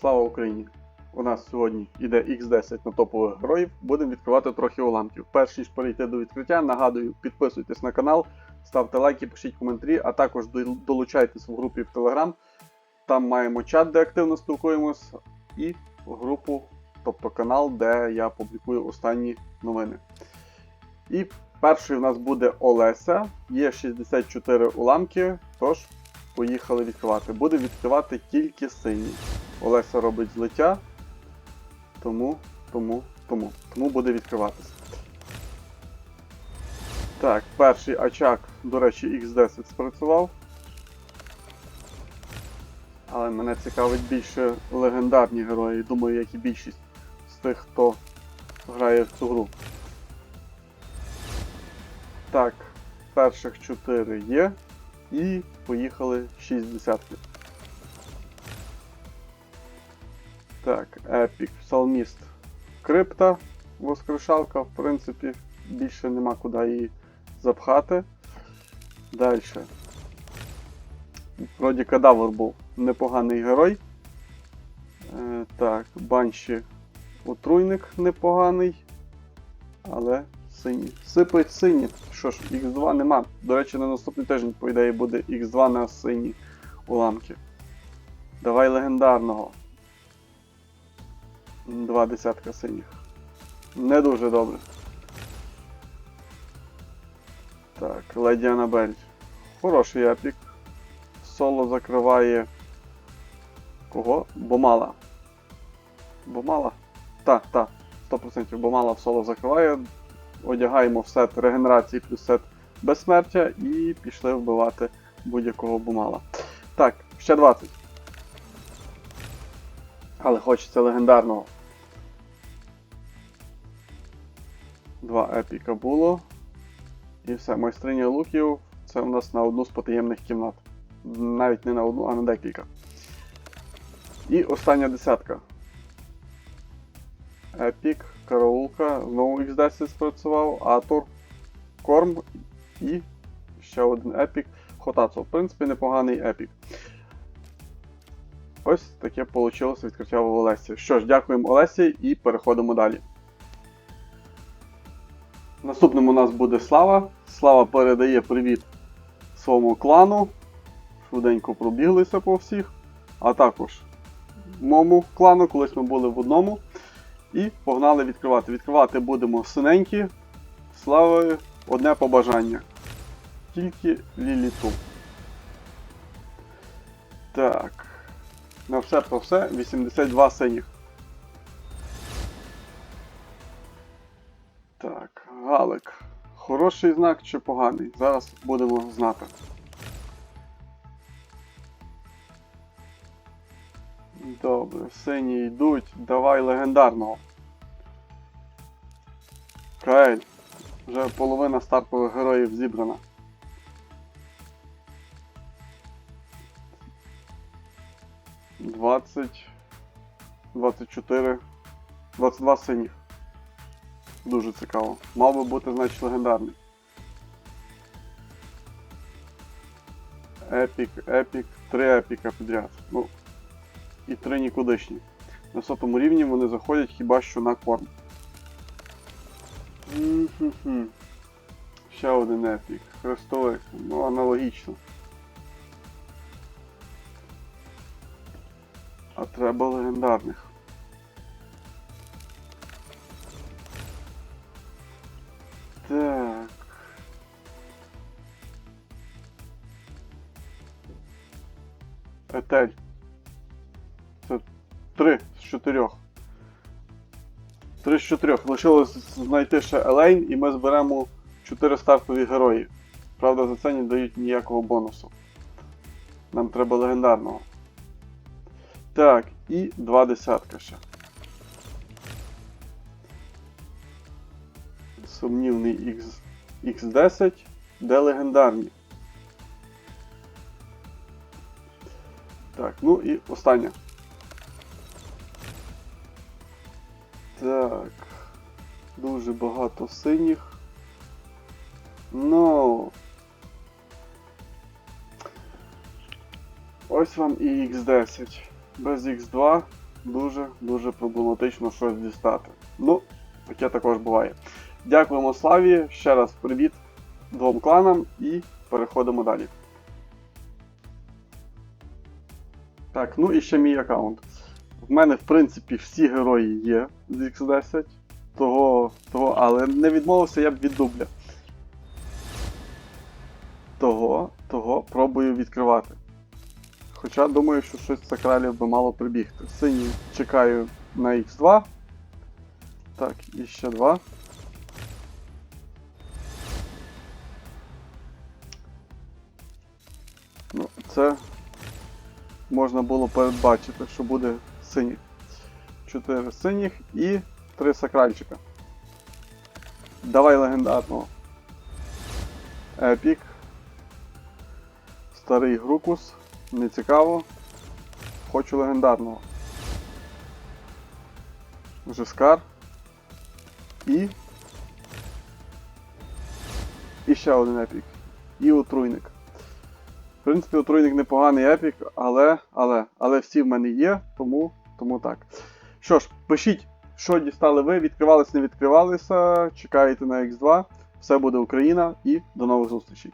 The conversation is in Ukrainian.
Слава Україні! У нас сьогодні йде X10 на топових героїв. Будемо відкривати трохи уламків. Перш ніж перейти до відкриття, нагадую, підписуйтесь на канал, ставте лайки, пишіть коментарі, а також долучайтесь в групі в Telegram. Там маємо чат, де активно спілкуємось, і групу, тобто канал, де я публікую останні новини. І перший в нас буде Олеся. Є 64 уламки, тож поїхали відкривати. Буде відкривати тільки синій. Олеся робить злиття, тому, тому, тому, тому буде відкриватися. Так, перший очаг, до речі, X10 спрацював. Але мене цікавить більше легендарні герої, думаю, як і більшість тих, хто грає в цю гру. Так, перших 4 є. І поїхали 6 десятків. Так, Епік, Псалміст, Крипта, Воскрешалка, в принципі, більше нема куди її запхати. Далі. Вроді кадавр був непоганий герой. Е, так, банші отруйник непоганий. Але синій. Сипить сині. Що ж, Х2 нема. До речі, на наступний тиждень, по ідеї, буде Х2 на сині уламки. Давай легендарного. Два десятка синіх. Не дуже добре. Так, Леді Анабель. Хороший епік. Соло закриває. Кого? Бомала. Бомала? Так, так, 100% Бомала в соло закриває. Одягаємо в сет регенерації плюс сет безсмертя і пішли вбивати будь-якого бомала. Так, ще 20. Але хочеться легендарного. Два епіка було. І все, майстриня луків це у нас на одну з потаємних кімнат. Навіть не на одну, а на декілька. І остання десятка. Епік, караулка, знову X10 спрацював, Атор, Корм і ще один епік. Хотацо. В принципі, непоганий епік. Ось таке вийшло відкриття в Олесі. Що ж, дякуємо Олесі і переходимо далі. Наступним у нас буде Слава. Слава передає привіт своєму клану. Швиденько пробіглися по всіх. А також моєму клану, колись ми були в одному. І погнали відкривати. Відкривати будемо синенькі. Слави одне побажання. Тільки ліліту. Так. На все про все 82 синіх. Так, Галик. Хороший знак чи поганий? Зараз будемо знати. Добре, сині йдуть. Давай легендарного. Каель. Вже половина стартових героїв зібрана. Двадцять. Двадцять чотири. Двадцять два синіх. Дуже цікаво. Мав би бути, значить, легендарний. Епік, епік, три епіка підряд. Ну, і три нікудишні. На сотому рівні вони заходять хіба що на корм. Ще один епік. Хрестовик. Ну, аналогічно. А треба легендарних. Так. Етель. Три з чотирьох. Три з чотирьох. Лишилось знайти ще Елейн і ми зберемо чотири стартові герої. Правда, за це не дають ніякого бонусу. Нам треба легендарного. Так, і два десятка ще. Сумнівний X, X10, де легендарні. Так, ну і остання. Так. Дуже багато синіх. Ну. Ось вам і X10. Без X2 дуже-дуже проблематично щось дістати. Ну, таке також буває. Дякуємо Славі. Ще раз привіт двом кланам і переходимо далі. Так, ну і ще мій аккаунт. В мене, в принципі, всі герої є з X10. Того, того, але не відмовився я б від дубля. Того, того пробую відкривати. Хоча думаю, що щось сакралів би мало прибігти. Синій чекаю на X2. Так, і ще два. Ну, це можна було передбачити, що буде синіх. Чотири синіх і три сакральчика. Давай легендарного. Епік. Старий Грукус. Не цікаво. Хочу легендарного. Жескар. І. І ще один епік. І отруйник. В принципі, отруйник непоганий епік, але, але, але всі в мене є, тому, тому так. Що ж, пишіть, що дістали ви, відкривались, не відкривалися, чекаєте на X2. Все буде Україна і до нових зустрічей.